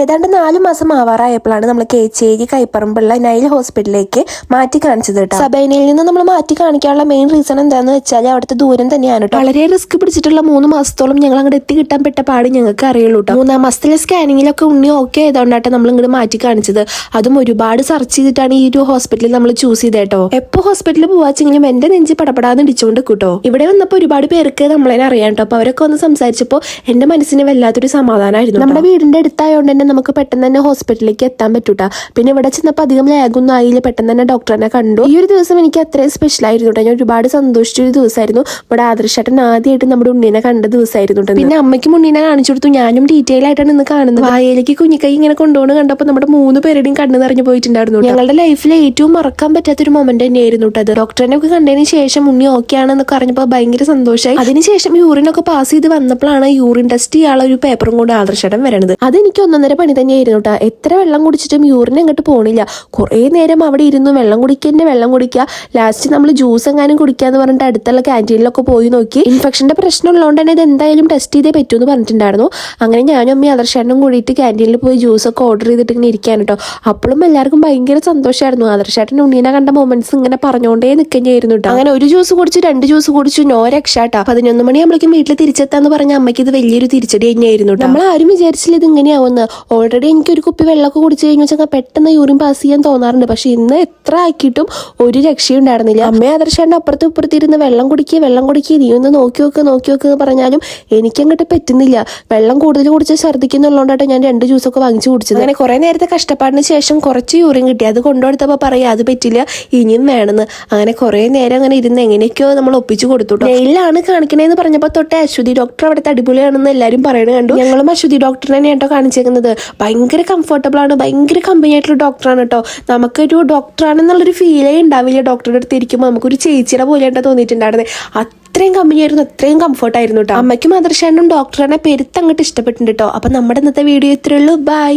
ഏതാണ്ട് നാല് മാസം ആവാറായപ്പോഴാണ് നമ്മൾ കേച്ചേരി കൈപ്പറമ്പുള്ള നൈൽ ഹോസ്പിറ്റലിലേക്ക് മാറ്റി കാണിച്ചത് കേട്ടോ. സബൈനയിൽ നിന്ന് നമ്മൾ മാറ്റി കാണിക്കാനുള്ള മെയിൻ റീസൺ എന്താണെന്ന് വെച്ചാൽ അവിടുത്തെ ദൂരം തന്നെയാണ് കേട്ടോ. വളരെ റിസ്ക് പിടിച്ചിട്ടുള്ള മൂന്ന് മാസത്തോളം ഞങ്ങൾ അങ്ങോട്ട് എത്തി കിട്ടാൻ പെട്ട പാട് ഞങ്ങൾക്ക് അറിയുള്ളൂ കേട്ടോ. മൂന്നാം മാസത്തിലെ സ്കാനിങ്ങിലൊക്കെ ഉണ്ണി ഓക്കെ ആയതുകൊണ്ടാണ് നമ്മൾ ഇങ്ങോട്ട് മാറ്റി കാണിച്ചത്. അതും ഒരുപാട് സെർച്ച് ചെയ്തിട്ടാണ് ഈ ഒരു ഹോസ്പിറ്റലിൽ നമ്മൾ ചൂസ് ചെയ്തത് കേട്ടോ. എപ്പോ ഹോസ്പിറ്റലിൽ പോവാച്ചെങ്കിലും എന്റെ നെഞ്ചി പടപടാന്ന് ഇടിച്ചുകൊണ്ട് കൂട്ടോ. ഇവിടെ വന്നപ്പോൾ ഒരുപാട് പേർക്ക് നമ്മളെ അറിയാം കേട്ടോ. അപ്പൊ അവരൊക്കെ വന്ന് സംസാരിച്ചപ്പോൾ എന്റെ മനസ്സിന് വല്ലാത്തൊരു സമാധാനമായിരുന്നു നമ്മുടെ വീടിന്റെ അടുത്തായതുകൊണ്ട് തന്നെ നമുക്ക് പെട്ടെന്ന് തന്നെ ഹോസ്പിറ്റലിലേക്ക് എത്താൻ പറ്റൂട്ടാ. പിന്നെ ഇവിടെ ചെന്നപ്പോൾ അധികം ലാഗൊന്നും ആയില്ല. പെട്ടെന്ന് തന്നെ ഡോക്ടറിനെ കണ്ടു. ഈ ഒരു ദിവസം എനിക്ക് അത്രയും സ്പെഷ്യൽ ആയിരുന്നു ഞാൻ ഒരുപാട് സന്തോഷിച്ചൊരു ദിവസമായിരുന്നു. ഇവിടെ ആദർശേട്ടൻ ആദ്യമായിട്ട് നമ്മുടെ ഉണ്ണീനെ കണ്ട ദിവസമായിരുന്നു പിന്നെ അമ്മയ്ക്കും ഉണ്ണീനെ കാണിച്ചു കൊടുത്തു. ഞാനും ഡീറ്റെയിൽ ആയിട്ടാണ് ഇന്ന് കാണുന്നത്. വായയിലേക്ക് കുഞ്ഞിക്കൈ ഇങ്ങനെ കൊണ്ടുപോകണം കണ്ടപ്പോൾ നമ്മുടെ മൂന്ന് പേരുടെയും കണ്ണ് നിറഞ്ഞു പോയിട്ടുണ്ടായിരുന്നു. ഞങ്ങളുടെ ലൈഫിലെ ഏറ്റവും മറക്കാൻ പറ്റാത്തൊരു മൊമെന്റ് തന്നെയായിരുന്നു കേട്ടത് ഡോക്ടറിനെ ഒക്കെ കണ്ടതിന് ശേഷം ഉണ്ണി ഓക്കെ ആണെന്നൊക്കെ അറിഞ്ഞപ്പോൾ ഭയങ്കര സന്തോഷമായി അതിനുശേഷം യൂറിനൊക്കെ പാസ് ചെയ്ത് വന്നപ്പോഴാണ് യൂറിൻ ടെസ്റ്റ് ചെയ്യാനുള്ള ഒരു പേപ്പറും കൊണ്ട് ആദർശം വരണത്. അത് എനിക്ക് ഒന്നൊന്നര പണി തന്നെയായിരുന്നു കേട്ടോ എത്ര വെള്ളം കുടിച്ചിട്ടും യൂറിൻ അങ്ങോട്ട് പോണില്ല. കുറേ നേരം അവിടെ ഇരുന്നു വെള്ളം കുടിക്കന്നെ വെള്ളം കുടിക്കുക ലാസ്റ്റ് നമ്മൾ ജ്യൂസ് എങ്ങാനും കുടിക്കാന്ന് പറഞ്ഞിട്ട് അടുത്തുള്ള ക്യാന്റീനിലൊക്കെ പോയി നോക്കി. ഇൻഫെക്ഷന്റെ പ്രശ്നം ഉള്ളതുകൊണ്ട് തന്നെ ഇത് എന്തായാലും ടെസ്റ്റ് ചെയ്തേ പറ്റൂ എന്ന് പറഞ്ഞിട്ടുണ്ടായിരുന്നു. അങ്ങനെ ഞാനും അമ്മയും ആദർശാനും കൂടിയിട്ട് ക്യാന്റീനിൽ പോയി ജ്യൂസ് ഒക്കെ ഓർഡർ ചെയ്തിട്ട് ഇങ്ങനെ ഇരിക്കാൻ കേട്ടോ അപ്പോഴും എല്ലാവർക്കും ഭയങ്കര സന്തോഷമായിരുന്നു ആദർശാട്ടൻ ഉണ്ണീനെ കണ്ട മൊമെന്റ്സ് ഇങ്ങനെ പറഞ്ഞുകൊണ്ടേ നിൽക്കുകയായിരുന്നു കേട്ടോ അങ്ങനെ ഒരു ജ്യൂസ് കുടിച്ചു രണ്ട് ജ്യൂസ് കുടിച്ചു നോ രക്ഷാട്ടാ പതിനൊന്ന് മണിയാകുമ്പോഴേക്കും വീട്ടിൽ തിരിച്ചെത്താന്ന് പറഞ്ഞ അമ്മയ്ക്ക് ഇത് വലിയൊരു തിരിച്ചടി തന്നെയായിരുന്നു നമ്മൾ ആരും വിചാരിച്ചില്ല ഇത് ഇങ്ങനെയാവുന്ന. ഓൾറെഡി എനിക്ക് ഒരു കുപ്പി വെള്ളമൊക്കെ കുടിച്ചു കഴിഞ്ഞു വെച്ചാൽ പെട്ടെന്ന് യൂറിൻ പാസ് ചെയ്യാൻ തോന്നാറുണ്ട്. പക്ഷെ ഇന്ന് എത്ര ആക്കിയിട്ടും ഒരു രക്ഷയും ഉണ്ടായിരുന്നില്ല. അമ്മ ആദർശാണ്ട് അപ്പുറത്തും ഇപ്പുറത്തിരുന്ന് വെള്ളം കുടിക്കുക വെള്ളം കുടിക്കുക നീ ഒന്ന് നോക്കി നോക്ക് നോക്കി നോക്കുക എന്ന് പറഞ്ഞാലും എനിക്കങ്ങോട്ട് പറ്റുന്നില്ല. വെള്ളം കൂടുതൽ കുടിച്ച് ഛർദ്ദിക്കുന്നുള്ളതുകൊണ്ടാണ് ഞാൻ രണ്ട് ജ്യൂസൊക്കെ വാങ്ങിച്ചു കുടിച്ചത്. അങ്ങനെ കുറെ നേരത്തെ കഷ്ടപ്പാടിന് ശേഷം കുറച്ച് യൂറിൻ കിട്ടി. അത് കൊണ്ടുകൊടുത്തപ്പോൾ പറയാം അത് പറ്റില്ല ഇനിയും വേണമെന്ന്. അങ്ങനെ കുറേ നേരം അങ്ങനെ ഇരുന്ന് എങ്ങനെയൊക്കെയോ നമ്മൾ ഒപ്പിച്ചു കൊടുത്തു നെയിലാണ് കാണിക്കണേന്ന് പറഞ്ഞപ്പോൾ തൊട്ടേ അശ്വതി ഡോക്ടർ അവിടുത്തെ അടിപൊളിയാണെന്ന് എല്ലാവരും പറയണ കണ്ടു. ഞങ്ങളും അശ്വതി ഡോക്ടറിനെ കേട്ടോ കാണിച്ചേക്കുന്നത്. ഭയങ്കര കംഫർട്ടബിൾ ആണ്. ഭയങ്കര കമ്പനി ആയിട്ടുള്ള ഡോക്ടറാണ് കേട്ടോ. നമുക്കൊരു ഡോക്ടറാണെന്നുള്ളൊരു ഫീലേ ഉണ്ടാവില്ല. ഡോക്ടറുടെ അടുത്ത് ഇരിക്കുമ്പോൾ നമുക്കൊരു ചേച്ചിയുടെ പോലെയായിട്ടാണ് തോന്നിയിട്ടുണ്ടായിരുന്നത് അത്രയും കമ്പനിയായിരുന്നു അത്രയും കംഫർട്ടായിരുന്നു കേട്ടോ. അമ്മയ്ക്കും മദർശാനും ഡോക്ടറിനെ പെരുത്തങ്ങോട്ട് ഇഷ്ടപ്പെട്ടിട്ടുണ്ട് കേട്ടോ. അപ്പം നമ്മുടെ ഇന്നത്തെ വീഡിയോ ഇത്രയുള്ളൂ ബൈ